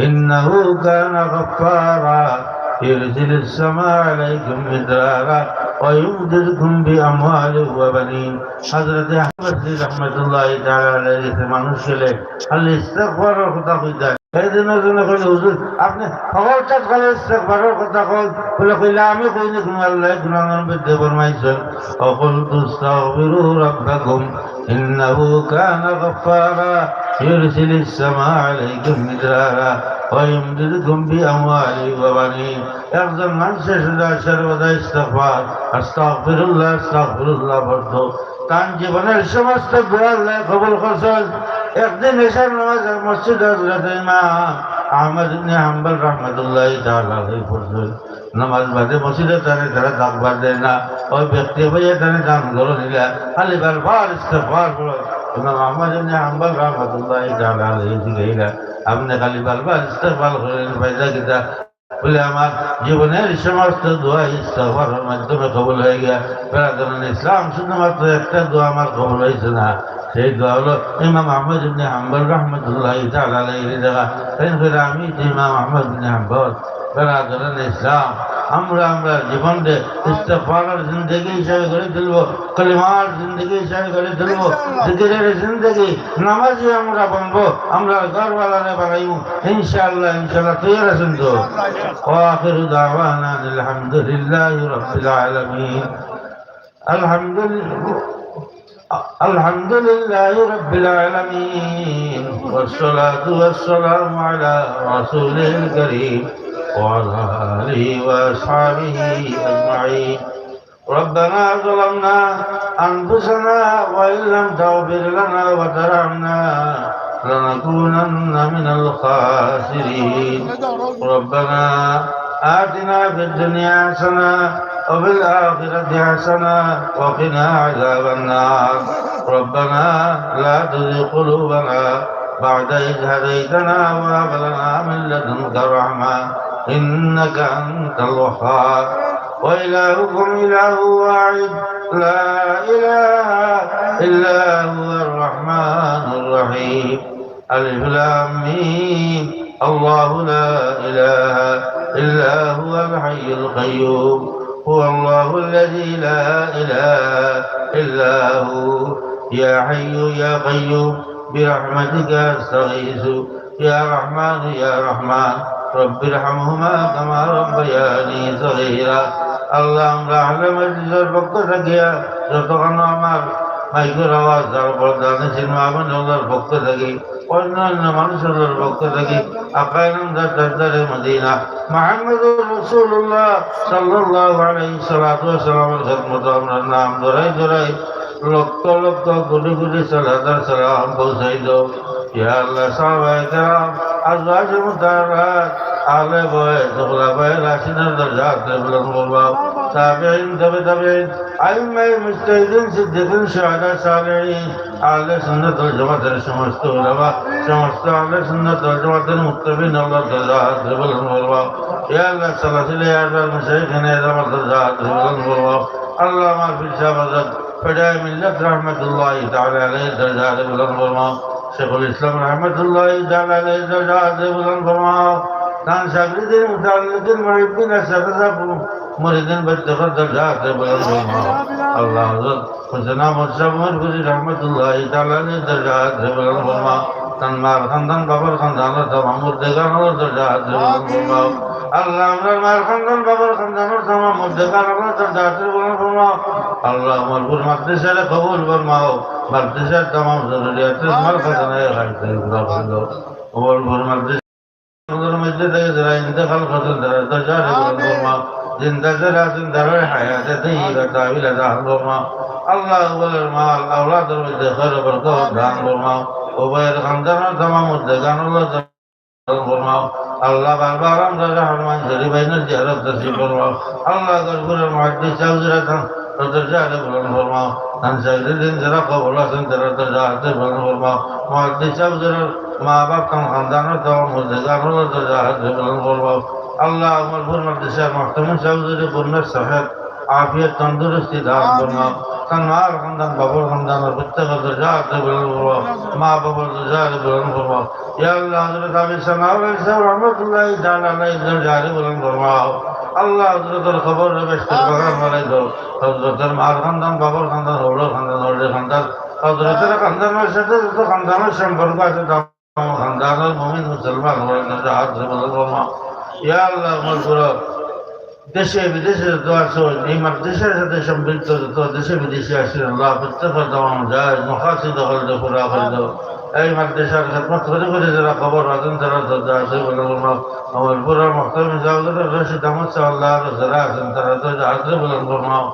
إنه كان غفارا يرسل السماء عليكم مدرارا ويمددكم بأموال وبنين حضرت أحمد رحمة الله تعالى عليه মানুষ ছেলে আল্লাহ ইস্তেগফারের কথা কইতা সেইদিন জনে কইলে হুজুর আপনি সকলটা কালে ইস্তেগফারের কথা কল বলে কইলা আমি কইনি কোন আল্লাহ গুনাহের মধ্যে ফরমাইছেন অকল তুস্তাগফিরু রাব্বাকুম ইন্নাহু কানা গফফারা يرسل السماء عليكم مدرارا ويمددكم بأموال وبنين একজন মানুষের শুধু সর্বদা ইস্তফার আস্তাগফিরুল্লাহ আস্তাগফিরুল্লাহ বলতো তার জীবনের সমস্ত দোয়া আল্লাহ কবুল করছেন একদিন এসার নামাজ মসজিদ হজরত ইমাম আহমদ ইবনে হাম্বল রহমতুল্লাহ তাআলা আলাইহি পড়ছেন নামাজ বাদে মসজিদে তারে তারা দাগবার দেয় না ওই ব্যক্তি ভাইয়া তারে দান করো নিলা খালি বারবার ইস্তফার করো ইমাম আহমদ ইবনে হাম্বল রহমতুল্লাহ তাআলা আলাইহি জিগাইলা আপনি খালি বারবার ইস্তফার করেন ফায়দা কিতা বলে আমার জীবনের সমস্ত দোয়া ইস্তফারের মাধ্যমে কবুল হয়ে গিয়া বেড়াদান ইসলাম শুধুমাত্র একটা দোয়া আমার কবুল হয়েছে না সেই দোয়া হলো ইমাম আহমদ ইবনে হাম্বল রহমতুল্লাহ তাআলা আলাইহি দেখা আমি ইমাম আহমদ ইবনে হাম্বল বেড়াদান ইসলাম আমরা আমরা জীবনকে ইস্তফারের জিন্দগি হিসাবে করে তুলব কলিমার জিন্দগি হিসাবে করে তুলব জিকিরের জিন্দগি নামাজি আমরা বলবো আমরা ঘরওয়ালারে বানাইব ইনশাআল্লাহ ইনশাআল্লাহ তৈরি আছেন তো واخر دعوانا أن الحمد لله رب العالمين الحمد لله الحمد لله رب العالمين والصلاة والسلام على رسوله الكريم وعلى آله وأصحابه أجمعين ربنا ظلمنا أنفسنا وإن لم تغفر لنا وترحمنا لنكونن من الخاسرين ربنا آتنا في الدنيا حسنة وفي الآخرة حسنة وقنا عذاب النار ربنا لا تزغ قلوبنا بعد إذ هديتنا وهب لنا من لدنك رحمة إنك أنت الوهاب. وإلهكم إله واحد. لا إله إلا هو الرحمن الرحيم. ألف لام الله لا إله إلا هو الحي القيوم. هو الله الذي لا إله إلا هو. يا حي يا قيوم. برحمتك أستغيث. يا رحمن يا رحمن. رب ارحمهما كما ربياني صغيرا আল্লাহ আমরা আহলে মজলিসের পক্ষ থাকিয়া যতক্ষণ আমার মাইকের আওয়াজ যার প্রদানে সিনেমা আল্লাহর পক্ষ থাকি অন্যান্য মানুষের পক্ষ থাকি আকায়নন্দার দরদারে মদিনা মাহমুদুর রসুল্লাহ সাল্লাহ আলাই সালাতু সালামের খেদমত আমরা নাম ধরাই ধরাই লক্ষ লক্ষ কোটি কোটি সালাদার সালাম পৌঁছাই দাও يا الله صاحب الكرام أزواج المطهرات أهل بيت خلفاء الراشدين الدرجات قبل الغرباء تابعين تابعين أئمة المجتهدين صديقين شهداء صالحين أهل سنة الجماعة الشمس العلماء شمس أهل سنة الجماعة المتقين الله الدرجات قبل الغرباء يا الله صلاة يا رب المشايخنا يا رب الدرجات قبل الغرباء اللهم اغفر شافزك فدائم ملة رحمة الله تعالى عليه الدرجات قبل الغرباء শেখুল ইসলাম রহমতুল্লাহ জালালের ফরমাও তার সাবরিদের মুতাল্লিকের মুরিবিন সাদাসাফু মুরিদিন বদ্দখর দরজাতে বলন ফরমাও আল্লাহ হযরত হুজনা রহমতুল্লাহ তার মার খানদান, বাবার খানদান তামাম মুরদেগান দরজাতে اللهم المال حمدا بابر حمدا نرتما مدقا نرتا ذاتر بلن فرماو اللهم البول مقدس لقبول فرماو مقدس تمام ضروريات مرفتنا يا আল্লাহ বারবার আমরা রহমান শরীফাইনের জিয়ারত দর্শী বলমাও আল্লাহ গরপুরের মহাদ্দিস চাউজরা খান দরজাতে বলন ফরমাও। তান সাইদিন যারা কবল আছেন তারা দরজাতে বলন ফরমাও। মহাদ্দিস চাউজরার মা বাপ কাম খানদানের মধ্যে গানুল্লাহ দরজাতে বলন ফরমাও। আল্লাহ আমার পূর্ণ দেশের মহতমিন চৌধুরী পূর্ণ সাহেব আফিয়ত তন্দুরস্তি দান ফরমাও। তার মার খানদান বাবুর খানদান প্রত্যেক যাতে বলন করবো মা বাবার যাতে বলন করবো ইয়া আল্লাহ হযরত আবি সানাউল ইসলাম রহমাতুল্লাহি তাআলা আলাইহি জারি বলন করবো আল্লাহ হযরতের খবর বেশ করে মালাই দাও হযরতের মার খানদান বাবুর খানদান হলো খানদান হলো খানদান হযরতের খানদানের সাথে যত খানদানের সম্পর্ক আছে তা খানদানের মুমিন মুসলমান হলো হাত ধরে বলন করবো ইয়া আল্লাহ মজবুর দেশে বিদেশে যত আছো, এই দেশের সাথে সম্পৃক্ত যত দেশে বিদেশে আসেন আল্লাহ প্রত্যেকের দাম যায় মহাসি দখল দে পুরা দাও এই মাদ্রাসার খেদমত করে করে যারা খবর আছেন তারা তো আছে বলে বললাম আমার পুরা মক্তব মিজাউদের রশিদ আহমদ সাহ আল্লাহ যারা আছেন, তারা তো আছে বলে বললাম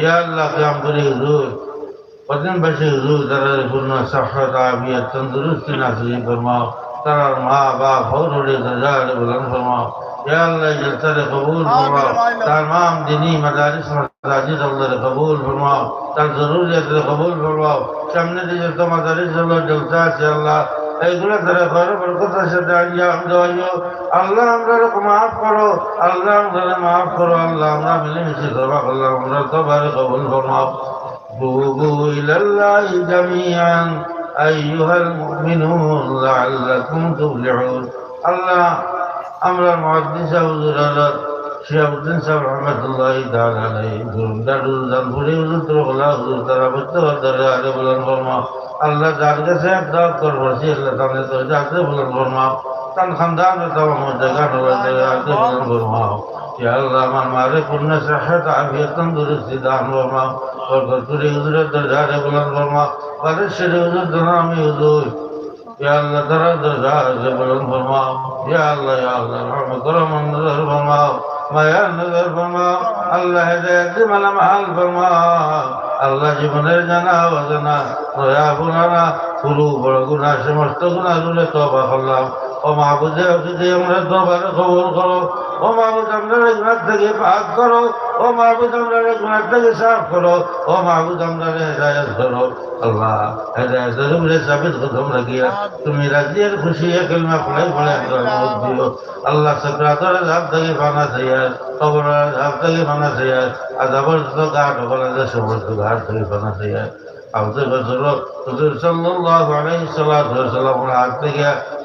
ইয়া আল্লাহ কাম করি হুজুর, কদিন বেশি হুজুর তারা পূর্ণ সাফাত, আবিয়ত, তন্দুরুস্তি নাসিব ফরমাও ترى الماء بحضور الرجال والانفما يا الله جلتر قبول فرما. تمام دینی مدارس مساجد اللہ قبول فرما. تر ضروریت قبول فرما. شمنے دی جلتا مدارس اللہ جلتا سے اللہ এইগুলো ধরে ঘরে বরকতের সাথে আনিয়া দেওয়াইও আল্লাহ আমরা মাফ করো আল্লাহ আমরা মাফ করো আল্লাহ আমরা মিলেমিশে করবা আল্লাহ আমরা তো বারে কবুল করো বুবু ইলাল্লাহি জামিয়ান أيها المؤمنون لعلكم تفلحون الله আমরা মহাদিন সাহুজুর আল্লাহ শিয়াবুদ্দিন সাহেব রহমতুল্লাহ তাআলা আলাইহি দারুল জানপুরি হুজুর তোলা হুজুর তারা বলতে পারে আগে বলেন ফরমা আল্লাহ যার কাছে দাওয়াত করবছি আল্লাহ তাহলে তো যাকে বলেন ফরমা তান খানদান তো আমার জায়গা আগে বলেন ফরমা يا الله ہمارے پڑھنے سے حد عافیت تندرستی دان فرما اور برکری حضرت درجات بلند فرما يا الله يا الله حضور یا اللہ درا درجات بلند فرما یا يا یا اللہ رحم کرم نظر فرما الله نظر فرما اللہ ہدایت دی ملا محل فرما الله جبنر جنا وزنا نیا بنانا قلوب اور گناہ سے مست گناہ لے توبہ اللہ ও মাহবুদে অফিসে আমরা দরবারে খবর করো, ও মাহবুদ আমরা গুণার থেকে পাক করো, ও মাহবুদ আমরা গুণার থেকে সাফ করো, ও মাহবুদ আমরা হেদায়ত করো। আল্লাহ হেদায়তের উপরে সাবিত কদম রাখিয়া তুমি রাজিয়ার খুশি কলমা ফলাই ফলাই আমরা দিও। আল্লাহ সকরাতর হাত থেকে বানা চাইয়ার কবর হাত থেকে বানা চাইয়ার আদাবর তো ঘাট বলা যায়, সমস্ত ঘাট থেকে বানা চাইয়ার আমাদের বছর সাল্লাল্লাহু আলাইহি সাল্লাম হাত থেকে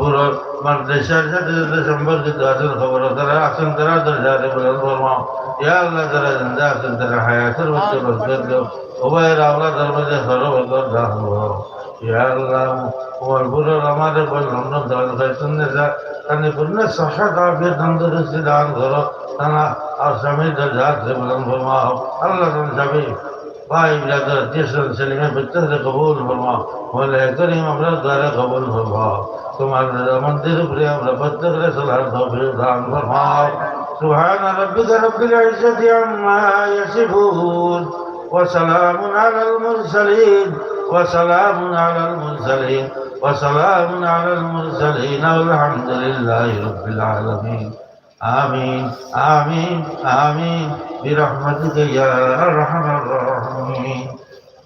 বুড়োর মাদ্রাসার সাথে সম্পর্কিত আছেন খবর তারা আছেন, তারা দরজারে বলেন ফরমাও ইয়া আল্লাহ তারা জিন্দা আছেন, তারা হায়াতের মধ্যে বরকত দাও। উভয়ের আল্লাহ দরবারে সর্বকর দান ইয়া আল্লাহ বুড়োর আমাদের বল লন্ডন দান খাইছেন না তাহলে পূর্ণ সহা দাবি তন্দুরস্তি দান করো। তারা আর স্বামী দরজাতে বলেন ফরমাও আল্লাহ স্বামী भाई ब्रदर जिस सिलसिले में बितर से कबूल फरमा मौला करीम अपना द्वारा कबूल फरमा तुम्हारे मंदिर प्रेम रबत तक सलाह दो फिर दान फरमाओ सुभान रब्बिक रब्बिल इज्जति अम्मा यसिफून وسلام على المرسلين وسلام على المرسلين وسلام على المرسلين والحمد لله رب العالمين آمين آمين آمين برحمتك يا أرحم الراحمين